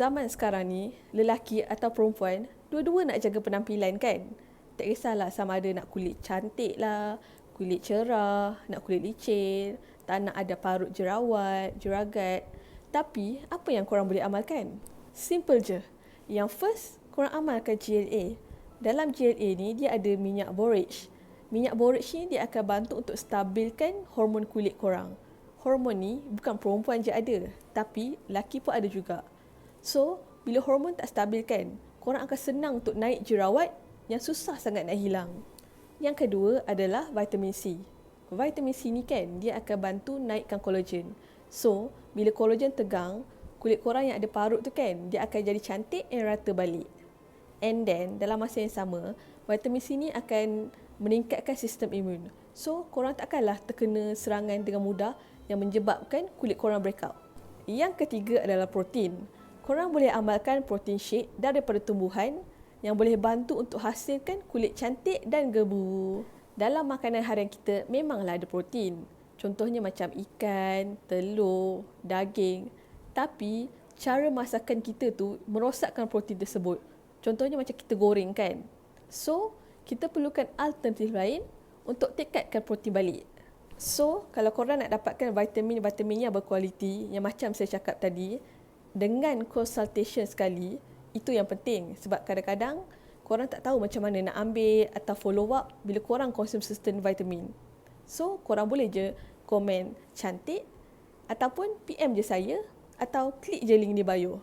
zaman sekarang ni, lelaki atau perempuan, dua-dua nak jaga penampilan kan? Tak kisahlah sama ada nak kulit cantik lah, kulit cerah, nak kulit licin, tak nak ada parut jerawat, jeragat. Tapi, apa yang korang boleh amalkan? Simple je. Yang first, korang amalkan GLA. Dalam GLA ni, dia ada minyak borage. Minyak borage ni dia akan bantu untuk stabilkan hormon kulit korang. Hormon ni bukan perempuan je ada, tapi laki pun ada juga. So, bila hormon tak stabil kan, korang akan senang untuk naik jerawat yang susah sangat nak hilang. Yang kedua adalah vitamin C. Vitamin C ni kan, dia akan bantu naikkan kolagen. So, bila kolagen tegang, kulit korang yang ada parut tu kan, dia akan jadi cantik dan rata balik. And then, dalam masa yang sama, vitamin C ni akan meningkatkan sistem imun. So, korang takkanlah terkena serangan dengan mudah yang menyebabkan kulit korang breakout. Yang ketiga adalah protein korang boleh amalkan protein shake daripada tumbuhan yang boleh bantu untuk hasilkan kulit cantik dan gebu. Dalam makanan harian kita memanglah ada protein. Contohnya macam ikan, telur, daging. Tapi cara masakan kita tu merosakkan protein tersebut. Contohnya macam kita goreng kan. So, kita perlukan alternatif lain untuk tingkatkan protein balik. So, kalau korang nak dapatkan vitamin-vitamin yang berkualiti yang macam saya cakap tadi, dengan consultation sekali itu yang penting sebab kadang-kadang korang tak tahu macam mana nak ambil atau follow up bila korang konsum sustain vitamin. So, korang boleh je komen cantik ataupun PM je saya atau klik je link di bio.